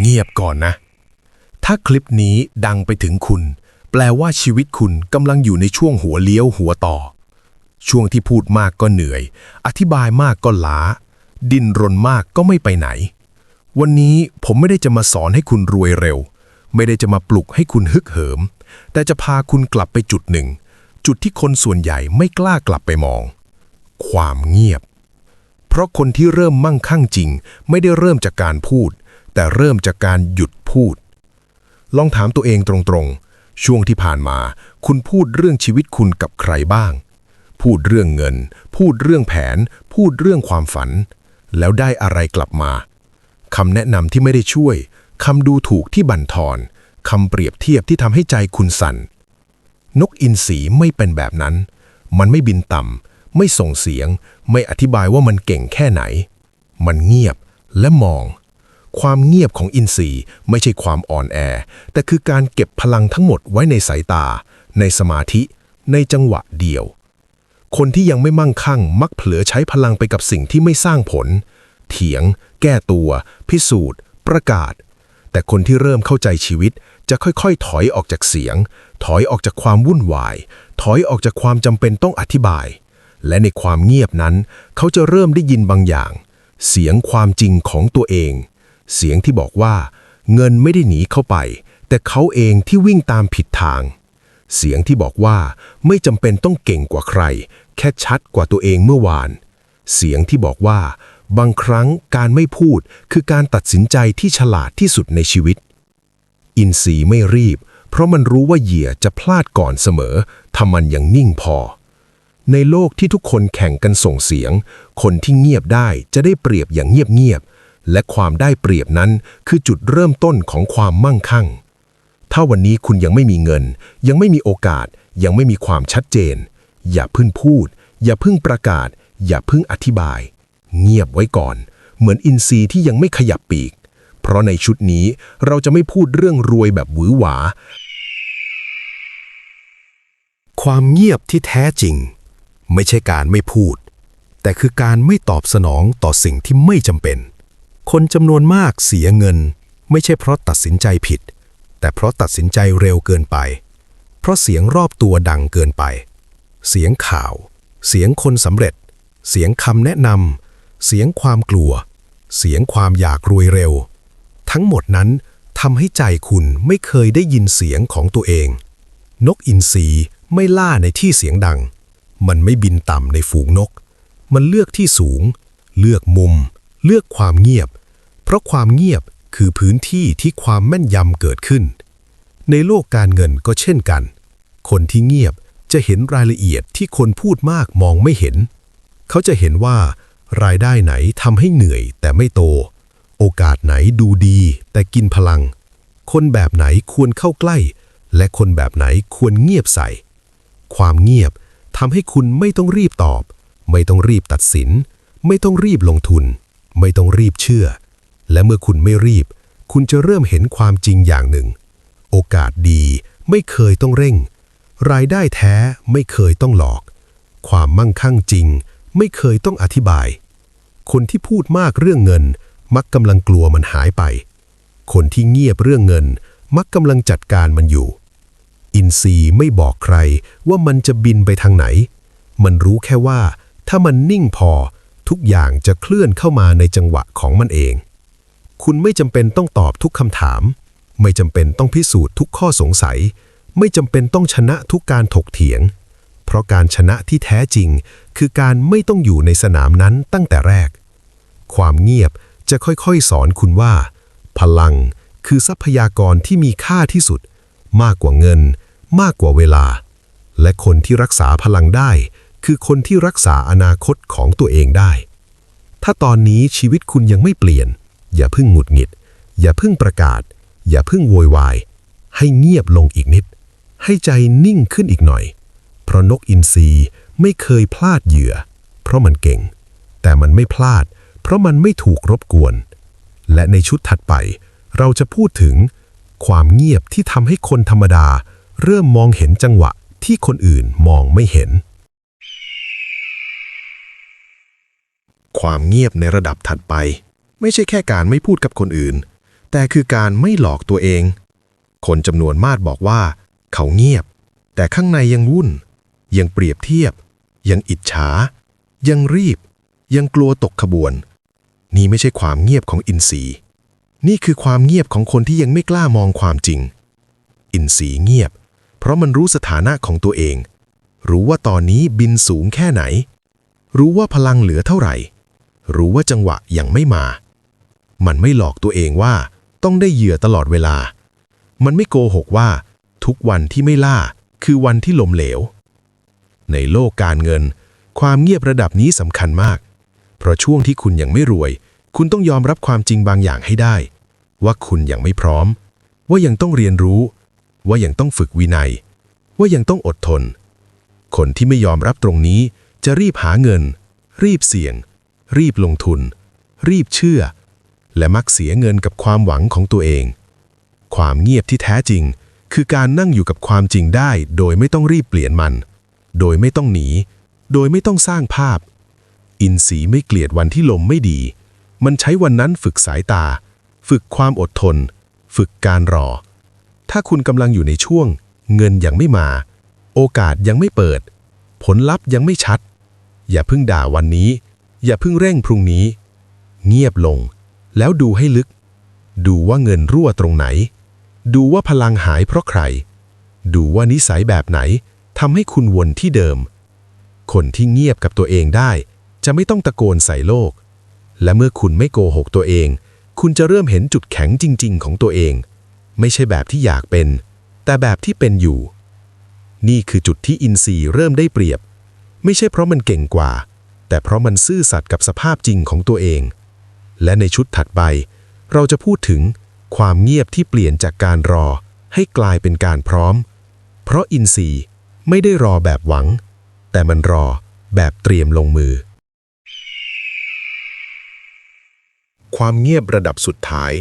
เงียบก่อนนะ ถ้าคลิปนี้ดังไปถึงคุณ แปลว่าชีวิตคุณกำลังอยู่ในช่วงหัวเลี้ยวหัวต่อ ช่วงที่พูดมากก็เหนื่อย อธิบายมากก็ล้า ดิ้นรนมากก็ไม่ไปไหน วันนี้ผมไม่ได้จะมาสอนให้คุณรวยเร็ว ไม่ได้จะมาปลุกให้คุณฮึกเหิม แต่จะพาคุณกลับไปจุดหนึ่ง จุดที่คนส่วนใหญ่ไม่กล้ากลับไปมอง ความเงียบ เพราะคนที่เริ่มมั่งคั่งจริง ไม่ได้เริ่มจากการพูด แต่เริ่มจากการหยุดพูด ลองถามตัวเองตรงๆ ช่วงที่ผ่านมา คุณพูดเรื่องชีวิตคุณกับใครบ้าง พูดเรื่องเงิน พูดเรื่องแผน พูดเรื่องความฝัน แล้วได้อะไรกลับมาคำแนะนำที่ไม่ได้ช่วยคำดูถูกที่บั่นทอนคำเปรียบเทียบที่ทำให้ใจคุณสั่น นกอินทรีไม่เป็นแบบนั้น มันไม่บินต่ำ ไม่ส่งเสียง ไม่อธิบายว่ามันเก่งแค่ไหน มันเงียบและมอง ความเงียบของอินทรีย์ไม่ใช่ความอ่อนแอ แต่คือการเก็บพลังทั้งหมดไว้ในสายตา ในสมาธิ ในจังหวะเดียว คนที่ยังไม่มั่งคั่ง มักเผลอใช้พลังไปกับสิ่งที่ไม่สร้างผล เถียง แก้ตัว พิสูจน์ ประกาศ แต่คนที่เริ่มเข้าใจชีวิตจะค่อยๆ ถอยออกจากเสียง ถอยออกจากความวุ่นวาย ถอยออกจากความจำเป็นต้องอธิบาย และในความเงียบนั้น เขาจะเริ่มได้ยินบางอย่าง เสียงความจริงของตัวเอง เสียงที่บอกว่า เงินไม่ได้หนีเข้าไป แต่เขาเองที่วิ่งตามผิดทาง เสียงที่บอกว่าไม่จำเป็นต้องเก่งกว่าใคร แค่ชัดกว่าตัวเองเมื่อวาน เสียงที่บอกว่า บางครั้งการไม่พูดคือการตัดสินใจที่ฉลาดที่สุดในชีวิต อินทรีย์ไม่รีบ เพราะมันรู้ว่าเหยื่อจะพลาดก่อนเสมอถ้ามันยังนิ่งพอในโลกที่ทุกคนแข่งกันส่งเสียง คนที่เงียบได้จะได้เปรียบอย่างเงียบๆ และความได้เปรียบนั้นคือจุดเริ่มต้นของความมั่งคั่ง ถ้าวันนี้คุณยังไม่มีเงิน ยังไม่มีโอกาส ยังไม่มีความชัดเจน อย่าพึ่งพูด อย่าพึ่งประกาศ อย่าพึ่งอธิบาย เงียบไว้ก่อน เหมือนอินทรีย์ที่ยังไม่ขยับปีก เพราะในชุดนี้เราจะไม่พูดเรื่องรวยแบบหวือหวา ความเงียบที่แท้จริง ไม่ใช่การไม่พูด แต่คือการไม่ตอบสนองต่อสิ่งที่ไม่จำเป็น คนจำนวนมากเสียเงิน ไม่ใช่เพราะตัดสินใจผิด แต่เพราะตัดสินใจเร็วเกินไป เพราะเสียงรอบตัวดังเกินไป เสียงข่าว เสียงคนสำเร็จ เสียงคำแนะนำเสียงความกลัว เสียงความอยากรวยเร็ว ทั้งหมดนั้นทำให้ใจคุณไม่เคยได้ยินเสียงของตัวเอง นกอินทรีไม่ล่าในที่เสียงดัง มันไม่บินต่ำในฝูงนก มันเลือกที่สูง เลือกมุม เลือกความเงียบ เพราะความเงียบคือพื้นที่ที่ความแม่นยำเกิดขึ้น ในโลกการเงินก็เช่นกัน คนที่เงียบจะเห็นรายละเอียดที่คนพูดมากมองไม่เห็น เขาจะเห็นว่า รายได้ไหนทำให้เหนื่อยแต่ไม่โต โอกาสไหนดูดีแต่กินพลัง คนแบบไหนควรเข้าใกล้ และคนแบบไหนควรเงียบใส่ ความเงียบทำให้คุณไม่ต้องรีบตอบ ไม่ต้องรีบตัดสิน ไม่ต้องรีบลงทุน ไม่ต้องรีบเชื่อ และเมื่อคุณไม่รีบ คุณจะเริ่มเห็นความจริงอย่างหนึ่ง โอกาสดีไม่เคยต้องเร่ง รายได้แท้ไม่เคยต้องหลอก ความมั่งคั่งจริง ไม่เคยต้องอธิบาย คนที่พูดมากเรื่องเงิน มักกำลังกลัวมันหายไป คนที่เงียบเรื่องเงิน มักกำลังจัดการมันอยู่ อินทรีย์ไม่บอกใครว่ามันจะบินไปทางไหน มันรู้แค่ว่า ถ้ามันนิ่งพอ ทุกอย่างจะเคลื่อนเข้ามาในจังหวะของมันเอง คุณไม่จำเป็นต้องตอบทุกคำถาม ไม่จำเป็นต้องพิสูจน์ทุกข้อสงสัย ไม่จำเป็นต้องชนะทุกการถกเถียง เพราะการชนะที่แท้จริง คือการไม่ต้องอยู่ในสนามนั้นตั้งแต่แรก ความเงียบจะค่อยๆ สอนคุณว่า พลังคือทรัพยากรที่มีค่าที่สุด มากกว่าเงิน มากกว่าเวลา และคนที่รักษาพลังได้ คือคนที่รักษาอนาคตของตัวเองได้ ถ้าตอนนี้ชีวิตคุณยังไม่เปลี่ยน อย่าเพิ่งหงุดหงิด อย่าเพิ่งประกาศ อย่าเพิ่งโวยวาย ให้เงียบลงอีกนิด ให้ใจนิ่งขึ้นอีกหน่อย เพราะนกอินทรีไม่เคยพลาดเหยื่อ เพราะมันเก่ง แต่มันไม่พลาด เพราะมันไม่ถูกรบกวน และในชุดถัดไป เราจะพูดถึง ความเงียบที่ทำให้คนธรรมดา เริ่มมองเห็นจังหวะที่คนอื่นมองไม่เห็น ความเงียบในระดับถัดไป ไม่ใช่แค่การไม่พูดกับคนอื่น แต่คือการไม่หลอกตัวเอง คนจำนวนมากบอกว่า เขาเงียบ แต่ข้างในยังวุ่น ยังเปรียบเทียบ ยังอิจฉา ยังรีบ ยังกลัวตกขบวน นี่ไม่ใช่ความเงียบของอินทรีย์ นี่คือความเงียบของคนที่ยังไม่กล้ามองความจริง อินทรีย์เงียบ เพราะมันรู้สถานะของตัวเอง รู้ว่าตอนนี้บินสูงแค่ไหนรู้ว่าพลังเหลือเท่าไหร่ รู้ว่าจังหวะยังไม่มา มันไม่หลอกตัวเองว่าต้องได้เหยื่อตลอดเวลา มันไม่โกหกว่า ทุกวันที่ไม่ล่าคือวันที่ล้มเหลว ในโลกการเงิน ความเงียบระดับนี้สำคัญมาก เพราะช่วงที่คุณยังไม่รวย คุณต้องยอมรับความจริงบางอย่างให้ได้ ว่าคุณยังไม่พร้อม ว่ายังต้องเรียนรู้ ว่ายังต้องฝึกวินัย ว่ายังต้องอดทน คนที่ไม่ยอมรับตรงนี้จะรีบหาเงิน รีบเสี่ยง รีบลงทุน รีบเชื่อ และมักเสียเงินกับความหวังของตัวเอง ความเงียบที่แท้จริง คือการนั่งอยู่กับความจริงได้ โดยไม่ต้องรีบเปลี่ยนมัน โดยไม่ต้องหนี โดยไม่ต้องสร้างภาพ อินทรีย์ไม่เกลียดวันที่ลมไม่ดี มันใช้วันนั้นฝึกสายตา ฝึกความอดทน ฝึกการรอ ถ้าคุณกำลังอยู่ในช่วง เงินยังไม่มา โอกาสยังไม่เปิด ผลลัพธ์ยังไม่ชัด อย่าเพิ่งด่าวันนี้ อย่าเพิ่งเร่งพรุ่งนี้ เงียบลง แล้วดูให้ลึก ดูว่าเงินรั่วตรงไหน ดูว่าพลังหายเพราะใคร ดูว่านิสัยแบบไหนทำให้คุณวนที่เดิม คนที่เงียบกับตัวเองได้ จะไม่ต้องตะโกนใส่โลก และเมื่อคุณไม่โกหกตัวเอง คุณจะเริ่มเห็นจุดแข็งจริง ๆ ของตัวเอง ไม่ใช่แบบที่อยากเป็น แต่แบบที่เป็นอยู่ นี่คือจุดที่อินทรีย์เริ่มได้เปรียบ ไม่ใช่เพราะมันเก่งกว่า แต่เพราะมันซื่อสัตย์กับสภาพจริงของตัวเอง และในชุดถัดไป เราจะพูดถึงความเงียบที่เปลี่ยนจากการรอให้กลายเป็นการพร้อม เพราะอินทรีย์ไม่ได้รอแบบหวัง แต่มันรอแบบเตรียมลงมือ ความเงียบระดับสุดท้าย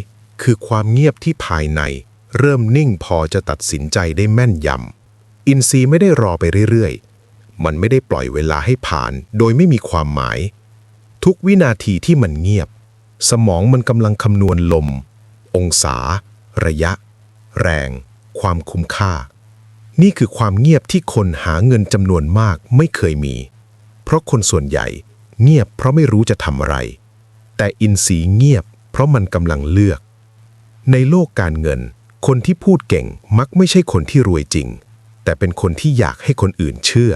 คือความเงียบที่ภายใน เริ่มนิ่งพอจะตัดสินใจได้แม่นยำอินทรีย์ไม่ได้รอไปเรื่อยๆ มันไม่ได้ปล่อยเวลาให้ผ่าน โดยไม่มีความหมาย ทุกวินาทีที่มันเงียบ สมองมันกำลังคำนวณลม องศา ระยะ แรง ความคุ้มค่า นี่คือความเงียบที่คนหาเงินจำนวนมากไม่เคยมี เพราะคนส่วนใหญ่เงียบเพราะไม่รู้จะทำอะไร แต่อินทรีย์เงียบ เพราะมันกำลังเลือก ในโลกการเงิน คนที่พูดเก่งมักไม่ใช่คนที่รวยจริง แต่เป็นคนที่อยากให้คนอื่นเชื่อ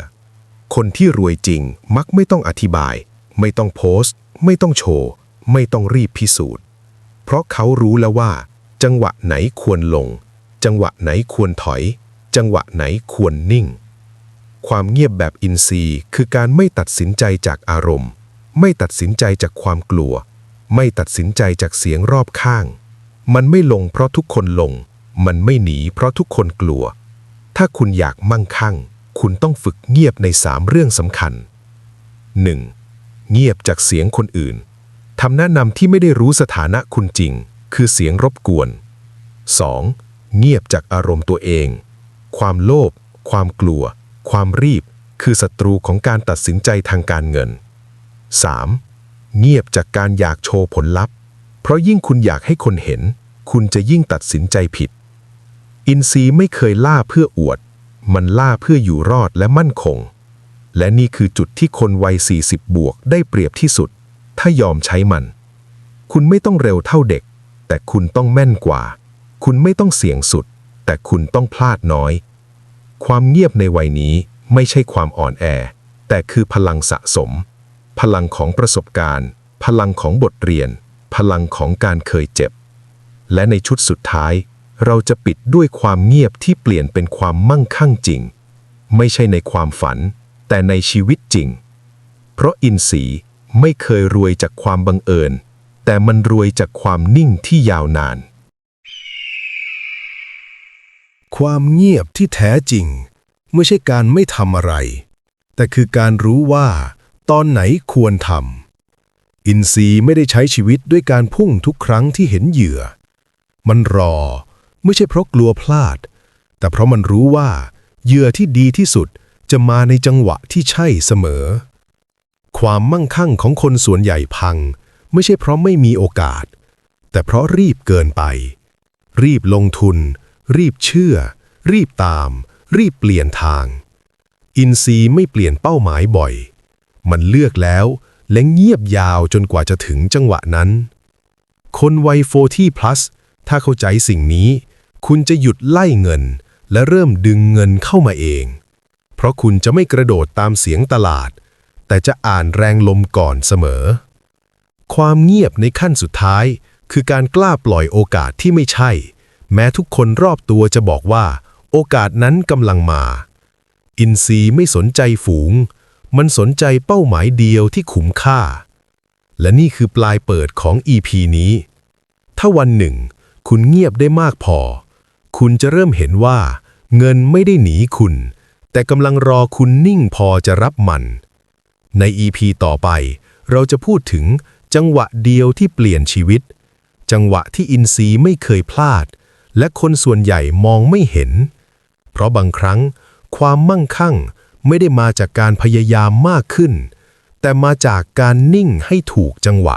คนที่รวยจริงมักไม่ต้องอธิบาย ไม่ต้องโพสต์ ไม่ต้องโชว์ ไม่ต้องรีบพิสูจน์ เพราะเขารู้แล้วว่า จังหวะไหนควรลง จังหวะไหนควรถอย จังหวะไหนควรนิ่ง ความเงียบแบบอินทรีย์ คือการไม่ตัดสินใจจากอารมณ์ ไม่ตัดสินใจจากความกลัว ไม่ตัดสินใจจากเสียงรอบข้าง มันไม่ลงเพราะทุกคนลง มันไม่หนีเพราะทุกคนกลัว ถ้าคุณอยากมั่งคั่ง คุณต้องฝึกเงียบในสามเรื่องสำคัญ 1. เงียบจากเสียงคนอื่นทำแนะนำที่ไม่ได้รู้สถานะคุณจริง คือเสียงรบกวน 2. เงียบจากอารมณ์ตัวเอง ความโลภ ความกลัว ความรีบ คือศัตรูของการตัดสินใจทางการเงิน 3. เงียบจากการอยากโชว์ผลลัพธ์ เพราะยิ่งคุณอยากให้คนเห็น คุณจะยิ่งตัดสินใจผิด อินทรีย์ไม่เคยล่าเพื่ออวด มันล่าเพื่ออยู่รอดและมั่นคง และนี่คือจุดที่คนวัย 40 บวกได้เปรียบที่สุด ถ้ายอมใช้มัน คุณไม่ต้องเร็วเท่าเด็ก แต่คุณต้องแม่นกว่า คุณไม่ต้องเสี่ยงสุด แต่คุณต้องพลาดน้อย ความเงียบในวัยนี้ไม่ใช่ความอ่อนแอ แต่คือพลังสะสม พลังของประสบการณ์ พลังของบทเรียน พลังของการเคยเจ็บ และในชุดสุดท้าย เราจะปิดด้วยความเงียบที่เปลี่ยนเป็นความมั่งคั่งจริง ไม่ใช่ในความฝัน แต่ในชีวิตจริง เพราะอินทรีย์ไม่เคยรวยจากความบังเอิญ แต่มันรวยจากความนิ่งที่ยาวนาน ความเงียบที่แท้จริง ไม่ใช่การไม่ทำอะไร แต่คือการรู้ว่า ตอนไหนควรทำอินทรีย์ไม่ได้ใช้ชีวิตด้วยการพุ่งทุกครั้งที่เห็นเหยื่อ มันรอ ไม่ใช่เพราะกลัวพลาด แต่เพราะมันรู้ว่าเหยื่อที่ดีที่สุดจะมาในจังหวะที่ใช่เสมอ ความมั่งคั่งของคนส่วนใหญ่พัง ไม่ใช่เพราะไม่มีโอกาส แต่เพราะรีบเกินไป รีบลงทุน รีบเชื่อ รีบตาม รีบเปลี่ยนทาง อินทรีไม่เปลี่ยนเป้าหมายบ่อย มันเลือกแล้วและเงียบยาวจนกว่าจะถึงจังหวะนั้น คนวัย40 plus ถ้าเข้าใจสิ่งนี้ คุณจะหยุดไล่เงิน และเริ่มดึงเงินเข้ามาเอง เพราะคุณจะไม่กระโดดตามเสียงตลาด แต่จะอ่านแรงลมก่อนเสมอ ความเงียบในขั้นสุดท้าย คือการกล้าปล่อยโอกาสที่ไม่ใช่ แม้ทุกคนรอบตัวจะบอกว่า โอกาสนั้นกำลังมา อินทรีไม่สนใจฝูง มันสนใจเป้าหมายเดียวที่คุ้มค่า และนี่คือปลายเปิดของ EP นี้ ถ้าวันหนึ่ง คุณเงียบได้มากพอ คุณจะเริ่มเห็นว่า เงินไม่ได้หนีคุณ แต่กำลังรอคุณนิ่งพอจะรับมัน ใน EP ต่อไป เราจะพูดถึงจังหวะเดียวที่เปลี่ยนชีวิต จังหวะที่อินทรีย์ไม่เคยพลาด และคนส่วนใหญ่มองไม่เห็น เพราะบางครั้ง ความมั่งคั่งไม่ได้มาจากการพยายามมากขึ้น แต่มาจากการนิ่งให้ถูกจังหวะ